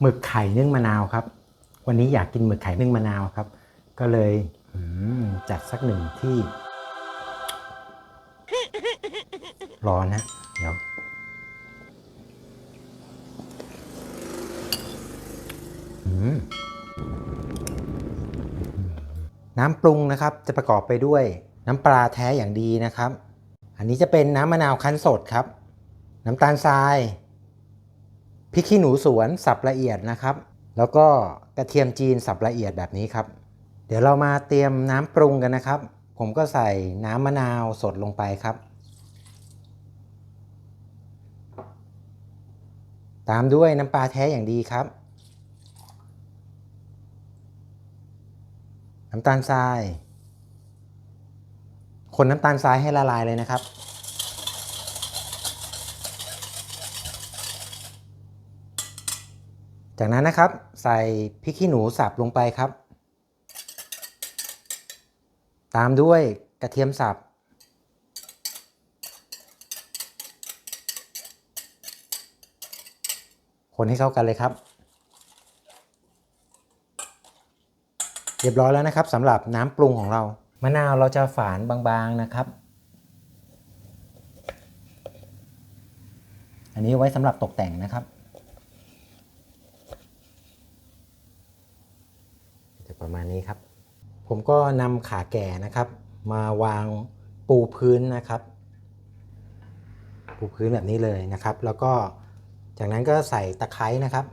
หมึกไข่นึ่งมะนาวครับ วันนี้อยากกินหมึกไข่นึ่งมะนาวครับ ก็เลยจัดสักหนึ่งที่ร้อนนะ เดี๋ยวน้ำปรุงนะครับ จะประกอบไปด้วยน้ำปลาแท้อย่างดีนะครับ อันนี้จะเป็นน้ำมะนาวคั้นสดครับ น้ำตาลทราย พริกขี้หนูสวนสับละเอียดนะครับ แล้วก็กระเทียมจีนสับละเอียดแบบนี้ครับ เดี๋ยวเรามาเตรียมน้ำปรุงกันนะครับ ผมก็ใส่น้ำมะนาวสดลงไปครับ ตามด้วยน้ำปลาแท้อย่างดีครับ น้ำตาลทราย คนน้ำตาลทรายให้ละลายเลยนะครับ จากนั้นนะครับใส่พริกขี้หนูสับลงไปครับ ตามด้วยกระเทียมสับ คนให้เข้ากันเลยครับ เรียบร้อยแล้วนะครับสำหรับน้ำปรุงของเรา มะนาวเราจะฝานบางๆนะครับ อันนี้ไว้สำหรับตกแต่งนะครับ จะ ประมาณนี้ครับ ผมก็นำขาแก่นะครับ มาวางปูพื้นนะครับ ปูพื้นแบบนี้เลยนะครับ แล้วก็จากนั้นก็ใส่ตะไคร้นะครับ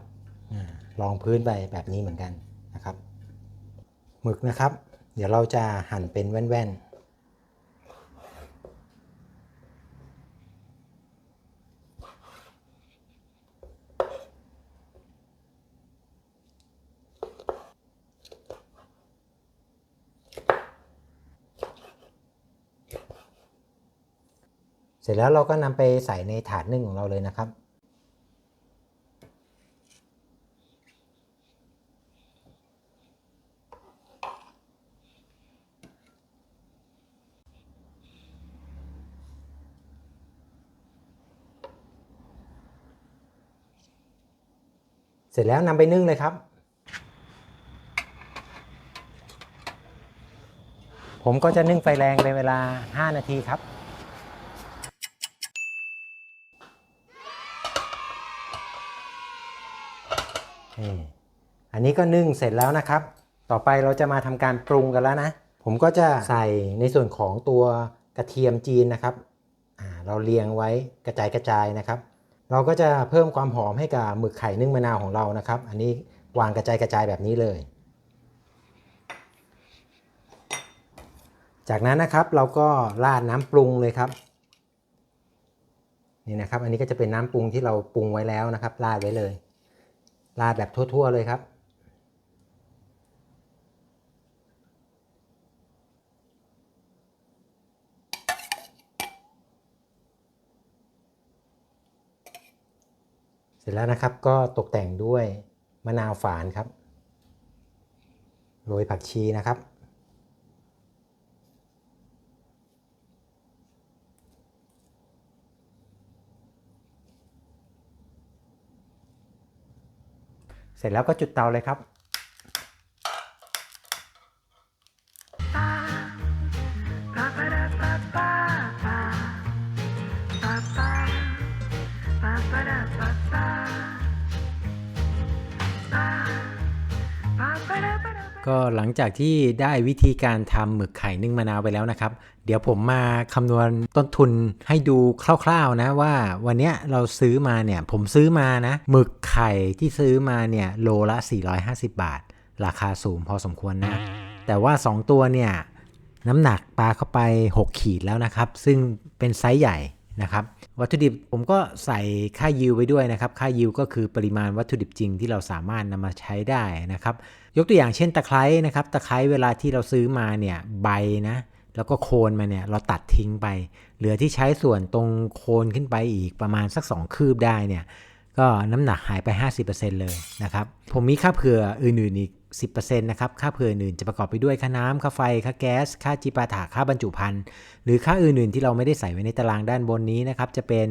รองพื้นไปแบบนี้เหมือนกันนะครับหมึกนะครับ เดี๋ยวเราจะหั่นเป็นแว่นๆ เสร็จแล้วเราก็นำไปใส่ในถาดนึ่งของเราเลยนะครับ เสร็จแล้วนำไปนึ่งเลยครับ ผมก็จะนึ่งไฟแรงเป็นเวลา 5 นาทีครับ อันนี้ก็นึ่งเสร็จแล้วนะครับ ต่อไปเราจะมาทำการปรุงกันแล้วนะ ผมก็จะใส่ในส่วนของตัวกระเทียมจีนนะครับ เราเรียงไว้กระจายกระจายนะครับ เราก็จะเพิ่มความหอมให้กับหมึกไข่นึ่งมะนาวของเรานะครับ อันนี้วางกระจายกระจายแบบนี้เลย จากนั้นนะครับเราก็ราดน้ำปรุงเลยครับนี่นะครับ อันนี้ก็จะเป็นน้ำปรุงที่เราปรุงไว้แล้วนะครับราดไว้เลย ราดแบบทั่ว ๆ เลยครับ เสร็จแล้วนะครับก็ตกแต่งด้วยมะนาวฝานครับ โรยผักชีนะครับ เสร็จแล้วก็จุดเตาเลยครับ ก็หลังจากที่ได้วิธีการทำหมึกไข่นึ่งมะนาวไปแล้วนะครับ เดี๋ยวผมมาคำนวณต้นทุนให้ดูคร่าวๆนะว่าวันนี้เราซื้อมาเนี่ยผมซื้อมานะหมึกไข่ที่ซื้อมาเนี่ยโลละ 450 บาท ราคาสูงพอสมควรนะ แต่ว่า 2 ตัวเนี่ยน้ำหนักปลาเข้าไป 6 ขีดแล้วนะครับ ซึ่งเป็นไซส์ใหญ่ นะครับ วัตถุดิบผมก็ใส่ค่ายิวไว้ด้วยนะครับ ค่ายิวก็คือปริมาณวัตถุดิบจริงที่เราสามารถนำมาใช้ได้นะครับ ยกตัวอย่างเช่นตะไคร้นะครับ ตะไคร้เวลาที่เราซื้อมาเนี่ยใบนะแล้วก็โคนมาเนี่ยเราตัดทิ้งไป เหลือที่ใช้ส่วนตรงโคนขึ้นไปอีกประมาณสัก 2 คืบได้เนี่ยก็น้ำหนักหายไป 50%เลยนะครับ ผมมีค่าเผื่ออื่นๆอีก 10%นะครับ ค่าเผื่ออื่นจะประกอบไปด้วยค่าน้ำค่าไฟ ค่าแก๊ส ค่าจิปาถะ ค่าบรรจุภัณฑ์ หรือค่าอื่นๆ ที่เราไม่ได้ใส่ไว้ในตารางด้านบนนี้นะครับ จะเป็น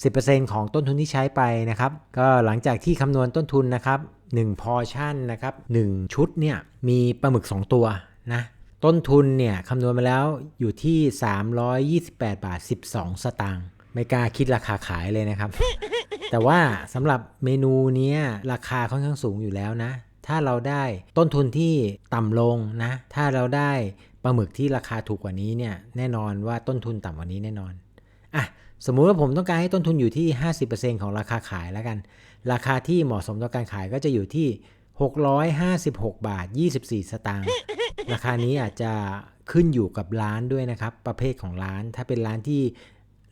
10%ของต้นทุนที่ใช้ไปนะครับ ก็หลังจากที่คำนวณต้นทุนนะครับ1พอชั่นนะครับ1ชุดเนี่ย มีปลาหมึก 2 ตัวนะ ต้นทุนเนี่ยคำนวณมาแล้วอยู่ที่ 328 บาท 12 สตางค์ ไม่กล้าคิดราคาขายเลยนะครับแต่ว่าสำหรับเมนูนี้ราคาค่อนข้างสูงอยู่แล้วนะ ถ้าเราได้ต้นทุนที่ต่ำลงนะ ถ้าเราได้ปลาหมึกที่ราคาถูกกว่านี้เนี่ยแน่นอนว่าต้นทุนต่ำกว่านี้แน่นอนอะสมมุติว่าผมต้องการให้ต้นทุนอยู่ที่ 50%ของราคาขายแล้วกัน ราคาที่เหมาะสมต่อการขายก็จะอยู่ที่ 656 บาท 24 สตางค์ราคานี้อาจจะขึ้นอยู่กับร้านด้วยนะครับ ประเภทของร้าน ถ้าเป็นร้านที่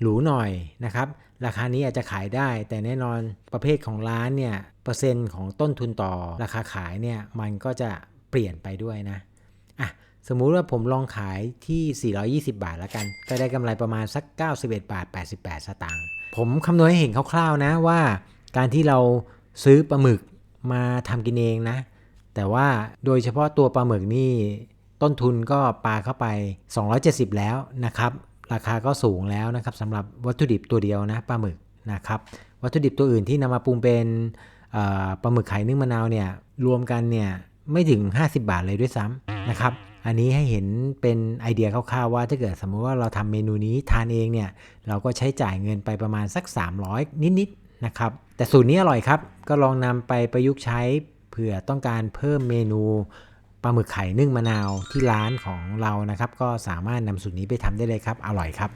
หรูหน่อยนะครับราคานี้อาจจะขายได้ แต่แน่นอนประเภทของร้านเนี่ยเปอร์เซ็นต์ของต้นทุนต่อราคาขายเนี่ยมันก็จะเปลี่ยนไปด้วยนะอะสมมุติว่าผมลองขายที่ 420 บาทแล้วกัน ก็ได้กำไรประมาณสัก 91 บาท 88 สตางค์ผมคำนวณให้เห็นคร่าวๆนะว่า การที่เราซื้อปลาหมึกมาทำกินเองนะ แต่ว่าโดยเฉพาะตัวปลาหมึกนี่ต้นทุนก็ปลาเข้าไป 270 แล้วนะครับ ราคาก็สูงแล้วนะครับสำหรับวัตถุดิบตัวเดียวนะปลาหมึกนะครับ วัตถุดิบตัวอื่นที่นำมาปรุงเป็นปลาหมึกไข่นึ่งมะนาวเนี่ยรวมกันเนี่ยไม่ถึง 50 บาทเลยด้วยซ้ำนะครับ อันนี้ให้เห็นเป็นไอเดียคร่าวๆว่าถ้าเกิดสมมติว่าเราทำเมนูนี้ทานเองเนี่ยเราก็ใช้จ่ายเงินไปประมาณสัก 300 นิดๆนะครับ แต่สูตรนี้อร่อยครับ ก็ลองนำไปประยุกต์ใช้เผื่อต้องการเพิ่มเมนู ปลาหมึกไข่นึ่งมะนาวที่ร้านของเรานะครับ ก็สามารถนำสูตรนี้ไปทำได้เลยครับ อร่อยครับ